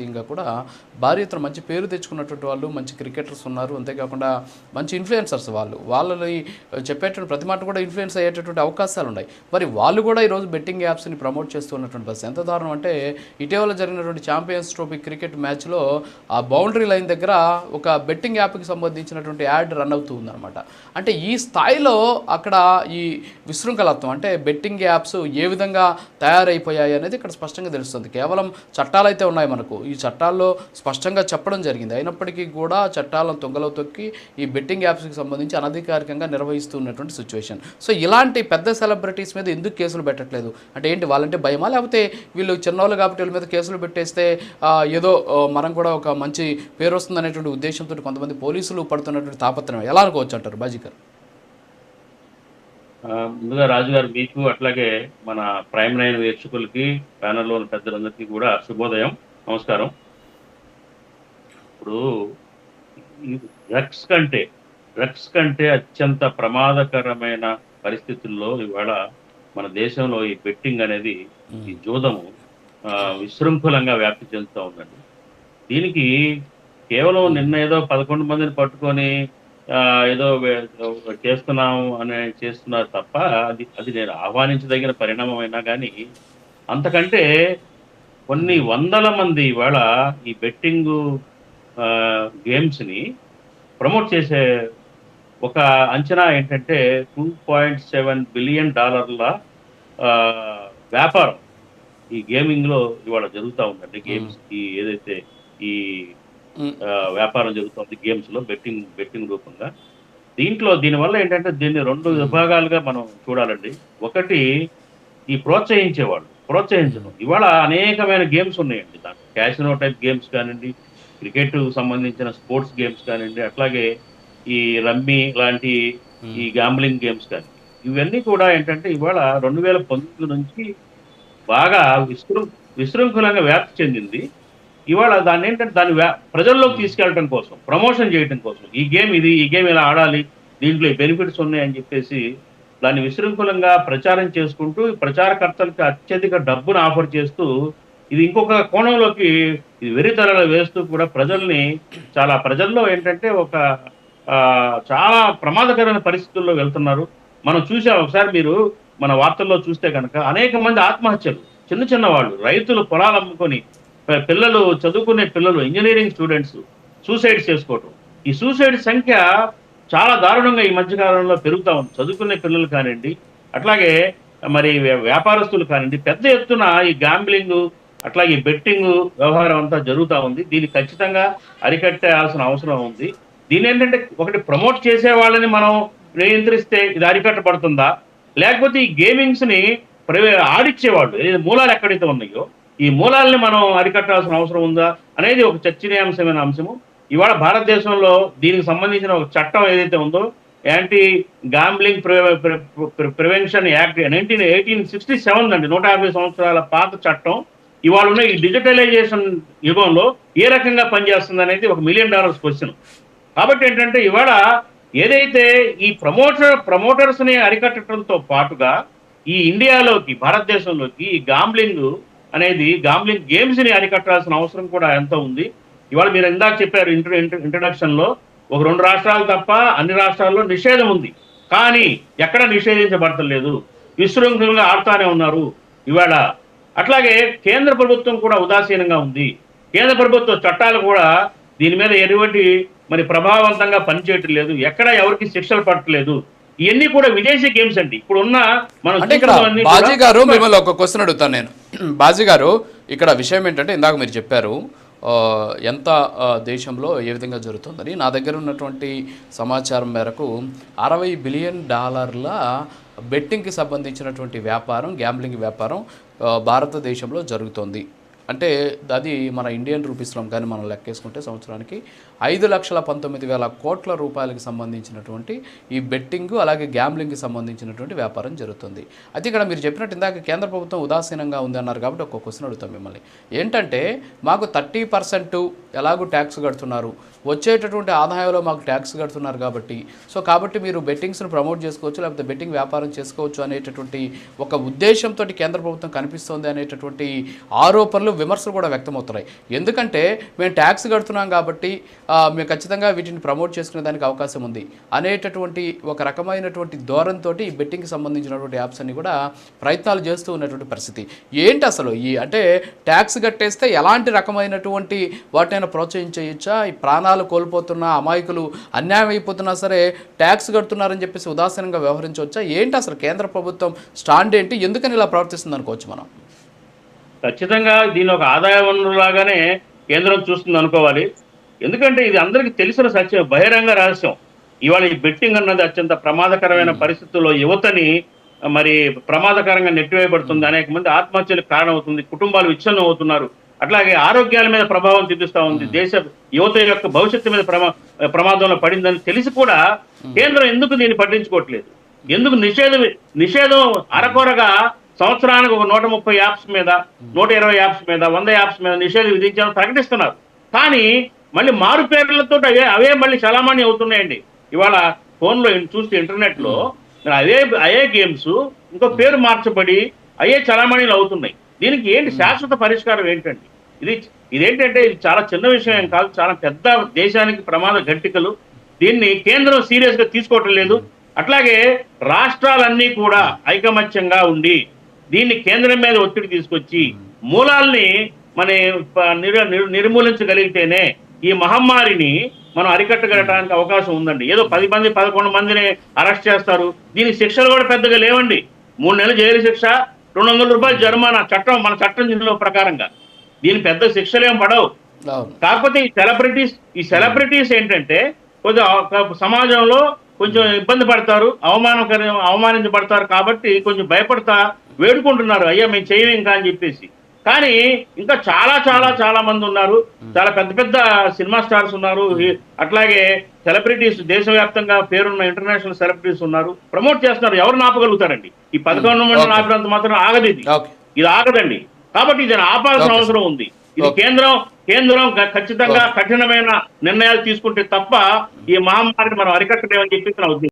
అంతర్జాతీయంగా కూడా భారీ ఎత్తున మంచి పేరు తెచ్చుకున్నటువంటి వాళ్ళు మంచి క్రికెటర్స్ ఉన్నారు. అంతేకాకుండా మంచి ఇన్ఫ్లుయెన్సర్స్ వాళ్ళు. వాళ్ళని చెప్పేటువంటి ప్రతి మాట కూడా ఇన్ఫ్లుయెన్స్ అయ్యేటటువంటి అవకాశాలు ఉన్నాయి. మరి వాళ్ళు కూడా ఈరోజు బెట్టింగ్ యాప్స్ని ప్రమోట్ చేస్తున్నటువంటి పరిస్థితి ఎంత దారుణం అంటే ఇటీవల జరిగినటువంటి ఛాంపియన్స్ ట్రోఫీ క్రికెట్ మ్యాచ్లో ఆ బౌండరీ లైన్ దగ్గర ఒక బెట్టింగ్ యాప్కి సంబంధించినటువంటి యాడ్ రన్ అవుతూ ఉందన్నమాట. అంటే ఈ స్థాయిలో అక్కడ ఈ విశృంఖలత్వం అంటే బెట్టింగ్ యాప్స్ ఏ విధంగా తయారైపోయాయి అనేది ఇక్కడ స్పష్టంగా తెలుస్తుంది. కేవలం చట్టాలు అయితే ఉన్నాయి మనకు. ఈ చట్టాల్లో స్పష్టంగా చెప్పడం జరిగింది. అయినప్పటికీ కూడా చట్టాలను తొంగలో తొక్కి ఈ బెట్టింగ్ యాప్స్కి సంబంధించి అనధికారికంగా నిర్వహిస్తున్నటువంటి సిచ్యువేషన్. సో ఇలాంటి పెద్ద సెలబ్రిటీస్ మీద ఎందుకు కేసులు పెట్టట్లేదు? అంటే ఏంటి వాళ్ళంటే భయమా? లేకపోతే వీళ్ళు చిన్నవాళ్ళు కాబట్టి వీళ్ళ మీద కేసులు పెట్టేస్తే ఏదో మనం కూడా ఒక మంచి పేరు వస్తుందనేటువంటి ఉద్దేశంతో కొంతమంది పోలీసులు పడుతున్నటువంటి తాపత్రయం ఎలా అనుకోవచ్చు అంటారు బాజీకర్? ఆ, ముందుగా రాజుగారు మీకు అట్లాగే మన ప్రైమ్ నైన్ వీక్షకులకి ప్యానల్లో ఉన్న పెద్దలందరికీ కూడా శుభోదయం. నమస్కారం. ఇప్పుడు డ్రగ్స్ కంటే డ్రగ్స్ కంటే అత్యంత ప్రమాదకరమైన పరిస్థితుల్లో ఇవాళ మన దేశంలో ఈ బెట్టింగ్ అనేది ఈ జూదము విశృంఖలంగా వ్యాప్తి చెందుతూ ఉందండి. దీనికి కేవలం నిన్న ఏదో పదకొండు మందిని పట్టుకొని ఏదో వే- చేస్తున్నాం అని చేస్తున్నారు తప్ప అది అది నేను ఆహ్వానించదగిన పరిణామం అయినా కానీ అంతకంటే కొన్ని వందల మంది ఇవాళ ఈ బెట్టింగ్ గేమ్స్ని ప్రమోట్ చేసే ఒక అంచనా ఏంటంటే టూ పాయింట్ సెవెన్ బిలియన్ డాలర్ల వ్యాపారం ఈ గేమింగ్లో ఇవాళ జరుగుతూ ఉందండి. గేమ్స్ ఈ ఏదైతే ఈ వ్యాపారం జరుగుతుంది గేమ్స్లో బెట్టింగ్ బెట్టింగ్ రూపంగా. దీంట్లో దీనివల్ల ఏంటంటే దీన్ని రెండు విభాగాలుగా మనం చూడాలండి. ఒకటి ఈ ప్రోత్సహించేవాళ్ళు. ప్రోత్సహించడం ఇవాళ అనేకమైన గేమ్స్ ఉన్నాయండి. దాంట్లో క్యాసినో టైప్ గేమ్స్ కానివ్వండి క్రికెట్ సంబంధించిన స్పోర్ట్స్ గేమ్స్ కానివ్వండి అట్లాగే ఈ రమ్మీ లాంటి ఈ గ్యాంబ్లింగ్ గేమ్స్ కానీ ఇవన్నీ కూడా ఏంటంటే ఇవాళ రెండు వేల పంతొమ్మిది నుంచి బాగా విశృ విశృంఖలంగా వ్యాప్తి చెందింది. ఇవాళ దాన్ని ఏంటంటే దాన్ని ప్రజల్లోకి తీసుకెళ్ళడం కోసం ప్రమోషన్ చేయడం కోసం ఈ గేమ్ ఇది ఈ గేమ్ ఇలా ఆడాలి దీంట్లో బెనిఫిట్స్ ఉన్నాయి అని చెప్పేసి దాన్ని విశృంఖలంగా ప్రచారం చేసుకుంటూ ప్రచారకర్తలకు అత్యధిక డబ్బును ఆఫర్ చేస్తూ ఇది ఇంకొక కోణంలోకి ఇది వెరితలలో వేస్తూ కూడా ప్రజల్ని చాలా ప్రజల్లో ఏంటంటే ఒక చాలా ప్రమాదకరమైన పరిస్థితుల్లో వెళ్తున్నారు. మనం చూసాం ఒకసారి మీరు మన వార్తల్లో చూస్తే కనుక అనేక మంది ఆత్మహత్యలు చిన్న చిన్న వాళ్ళు రైతులు పొలాలు అమ్ముకొని పిల్లలు చదువుకునే పిల్లలు ఇంజనీరింగ్ స్టూడెంట్స్ సూసైడ్ చేసుకోవటం. ఈ సూసైడ్ సంఖ్య చాలా దారుణంగా ఈ మధ్య కాలంలో పెరుగుతా ఉంది. చదువుకునే పిల్లలు కానివ్వండి అట్లాగే మరి వ్యాపారస్తులు కానివ్వండి పెద్ద ఎత్తున ఈ గ్యాంబ్లింగ్ అట్లాగే బెట్టింగ్ వ్యవహారం అంతా జరుగుతూ ఉంది. దీన్ని ఖచ్చితంగా అరికట్టాల్సిన అవసరం ఉంది. దీని ఏంటంటే ఒకటి ప్రమోట్ చేసే వాళ్ళని మనం నియంత్రిస్తే ఇది అరికట్టబడుతుందా లేకపోతే ఈ గేమింగ్స్ని ప్రవే ఆడిచ్చేవాళ్ళు ఏదైతే మూలాలు ఎక్కడైతే ఉన్నాయో ఈ మూలాలని మనం అరికట్టాల్సిన అవసరం ఉందా? అనేది ఒక చర్చనీయాంశమైన అంశము. ఇవాళ భారతదేశంలో దీనికి సంబంధించిన ఒక చట్టం ఏదైతే ఉందో anti gambling prevention act nineteen eighteen sixty seven అండి నూట యాభై సంవత్సరాల పాత చట్టం. ఇవాళ ఉన్న ఈ డిజిటలైజేషన్ యుగంలో ఏ రకంగా పనిచేస్తుంది అనేది ఒక మిలియన్ డాలర్స్ క్వశ్చన్. కాబట్టి ఏంటంటే ఇవాళ ఏదైతే ఈ ప్రమోటర్ ప్రమోటర్స్ని అరికట్టడంతో పాటుగా ఈ ఇండియాలోకి భారతదేశంలోకి ఈ గాంబ్లింగ్ అనేది గాంబ్లింగ్ గేమ్స్ని అరికట్టాల్సిన అవసరం కూడా ఎంత ఉంది. ఇవాళ మీరు ఇందాక చెప్పారు ఇంట్రో ఇంట్రడక్షన్లో ఒక రెండు రాష్ట్రాలు తప్ప అన్ని రాష్ట్రాల్లో నిషేధం ఉంది. కానీ ఎక్కడ నిషేధించబడతలేదు. విశృంఖలంగా ఆడుతానే ఉన్నారు ఇవాళ. అట్లాగే కేంద్ర ప్రభుత్వం కూడా ఉదాసీనంగా ఉంది. కేంద్ర ప్రభుత్వ చట్టాలు కూడా దీని మీద ఎటువంటి మరి ప్రభావవంతంగా పనిచేయటం లేదు. ఎక్కడ ఎవరికి శిక్షలు పడట్లేదు. ఇవన్నీ కూడా విదేశీ గేమ్స్ అండి. ఇప్పుడు ఉన్న మనం బాజీ గారు మిమ్మల్ని ఒక క్వశ్చన్ అడుగుతాను నేను. బాజీ గారు ఇక్కడ విషయం ఏంటంటే ఇందాక మీరు చెప్పారు ఎంత దేశంలో ఏ విధంగా జరుగుతుందని. నా దగ్గర ఉన్నటువంటి సమాచారం మేరకు అరవై బిలియన్ డాలర్ల బెట్టింగ్కి సంబంధించినటువంటి వ్యాపారం గ్యాంబ్లింగ్ వ్యాపారం భారతదేశంలో జరుగుతోంది. అంటే అది మన ఇండియన్ రూపీస్లో కానీ మనం లెక్కేసుకుంటే సంవత్సరానికి ఐదు లక్షల పంతొమ్మిది వేల కోట్ల రూపాయలకు సంబంధించినటువంటి ఈ బెట్టింగ్ అలాగే గ్యాంబ్లింగ్కి సంబంధించినటువంటి వ్యాపారం జరుగుతుంది. అయితే ఇక్కడ మీరు చెప్పినట్టు ఇందాక కేంద్ర ప్రభుత్వం ఉదాసీనంగా ఉంది అన్నారు కాబట్టి ఒక క్వశ్చన్ అడుగుతాం మిమ్మల్ని. ఏంటంటే మాకు థర్టీ పర్సెంట్ ఎలాగూ ట్యాక్స్ కడుతున్నారు? వచ్చేటటువంటి ఆదాయంలో మాకు ట్యాక్స్ కడుతున్నారు కాబట్టి. సో కాబట్టి మీరు బెట్టింగ్స్ను ప్రమోట్ చేసుకోవచ్చు లేకపోతే బెట్టింగ్ వ్యాపారం చేసుకోవచ్చు అనేటటువంటి ఒక ఉద్దేశంతో కేంద్ర ప్రభుత్వం కనిపిస్తోంది అనేటటువంటి ఆరోపణలు విమర్శలు కూడా వ్యక్తమవుతున్నాయి. ఎందుకంటే మేము ట్యాక్స్ కడుతున్నాం కాబట్టి మేము ఖచ్చితంగా వీటిని ప్రమోట్ చేసుకునే దానికి అవకాశం ఉంది. అనేటటువంటి ఒక రకమైనటువంటి ధోరణితో ఈ బెట్టింగ్కి సంబంధించినటువంటి యాప్స్ అన్ని కూడా ప్రయత్నాలు చేస్తూ ఉన్నటువంటి పరిస్థితి. ఏంటి అసలు ఈ అంటే ట్యాక్స్ కట్టేస్తే ఎలాంటి రకమైనటువంటి వాటినైనా ప్రోత్సహించవచ్చా ఈ ప్రాణాలు కోల్పోతున్న అమాయకులు అన్యాయం అయిపోతున్నా సరే ట్యాక్స్ కడుతున్నారని చెప్పేసి ఉదాసీనంగా వ్యవహరించవచ్చా? ఏంటి అసలు కేంద్ర ప్రభుత్వం స్టాండ్ ఏంటి? ఎందుకని ఇలా ప్రవర్తిస్తుంది అనుకోవచ్చు మనం? ఖచ్చితంగా దీని ఒక ఆదాయ వనరు లాగానే కేంద్రం చూస్తుంది అనుకోవాలి. ఎందుకంటే ఇది అందరికీ తెలిసిన సత్యం బహిరంగ రహస్యం. ఇవాళ ఈ బెట్టింగ్ అన్నది అత్యంత ప్రమాదకరమైన పరిస్థితుల్లో యువతని మరి ప్రమాదకరంగా నెట్టివేయబడుతుంది. అనేక మంది ఆత్మహత్యలకు కారణమవుతుంది కుటుంబాలు విచ్ఛిన్నం అవుతున్నారు అట్లాగే ఆరోగ్యాల మీద ప్రభావం చూపిస్తా ఉంది. దేశ యువత యొక్క భవిష్యత్తు మీద ప్రమా ప్రమాదంలో పడిందని తెలిసి కూడా కేంద్రం ఎందుకు దీన్ని పట్టించుకోవట్లేదు? ఎందుకు నిషేధం నిషేధం అరకొరగా సంవత్సరానికి ఒక నూట ముప్పై యాప్స్ మీద నూట ఇరవై యాప్స్ మీద వంద యాప్స్ మీద నిషేధం విధించాలని ప్రకటిస్తున్నారు. కానీ మళ్ళీ మారు పేర్లతో అవే అవే మళ్ళీ చలామణి అవుతున్నాయండి. ఇవాళ ఫోన్లో చూస్తే ఇంటర్నెట్లో అదే మరి అవే గేమ్స్ ఇంకో పేరు మార్చబడి అయ్యే చలామణిలు అవుతున్నాయి. దీనికి ఏంటి శాశ్వత పరిష్కారం ఏంటండి? ఇది ఇదేంటంటే ఇది చాలా చిన్న విషయం ఏం కాదు చాలా పెద్ద దేశానికి ప్రమాద గట్టికలు దీన్ని కేంద్రం సీరియస్గా తీసుకోవటం లేదు. అట్లాగే రాష్ట్రాలన్నీ కూడా ఐకమత్యంగా ఉండి దీన్ని కేంద్రం మీద ఒత్తిడి తీసుకొచ్చి మూలాల్ని మన నిర్మూలించగలిగితేనే ఈ మహమ్మారిని మనం అరికట్టగలడానికి అవకాశం ఉందండి. ఏదో పది మంది పదకొండు మందిని అరెస్ట్ చేస్తారు. దీనికి శిక్షలు కూడా పెద్దగా లేవండి. మూడు నెలలు జైలు శిక్ష రెండు వందల రూపాయలు జరిమానా చట్టం మన చట్టం దీనిలో ప్రకారంగా. దీని పెద్ద శిక్షలు ఏం పడవు కాకపోతే ఈ సెలబ్రిటీస్ ఈ సెలబ్రిటీస్ ఏంటంటే కొంచెం ఒక సమాజంలో కొంచెం ఇబ్బంది పడతారు అవమానకర అవమానించబడతారు కాబట్టి కొంచెం భయపడతా వేడుకుంటున్నారు. అయ్యా మేము చేయము ఇంకా అని చెప్పేసి. కానీ ఇంకా చాలా చాలా చాలా మంది ఉన్నారు. చాలా పెద్ద పెద్ద సినిమా స్టార్స్ ఉన్నారు. ఈ- అట్లాగే సెలబ్రిటీస్ దేశవ్యాప్తంగా పేరున్న ఇంటర్నేషనల్ సెలబ్రిటీస్ ఉన్నారు. ప్రమోట్ చేస్తున్నారు. ఎవరు ఆపగలుగుతారండి ఈ పదకొండు మంది. ఆపినంత మాత్రం ఆగదు ఇది. ఇది ఆగదండి. కాబట్టి దీన్ని ఆపాల్సిన. అవసరం ఉంది. ఇది. కేంద్రం కేంద్రం ఖచ్చితంగా కఠినమైన నిర్ణయాలు తీసుకుంటే తప్ప ఈ మహమ్మారిని మనం అరికట్టలేమని చెప్పేసి నా ఉద్దేశం.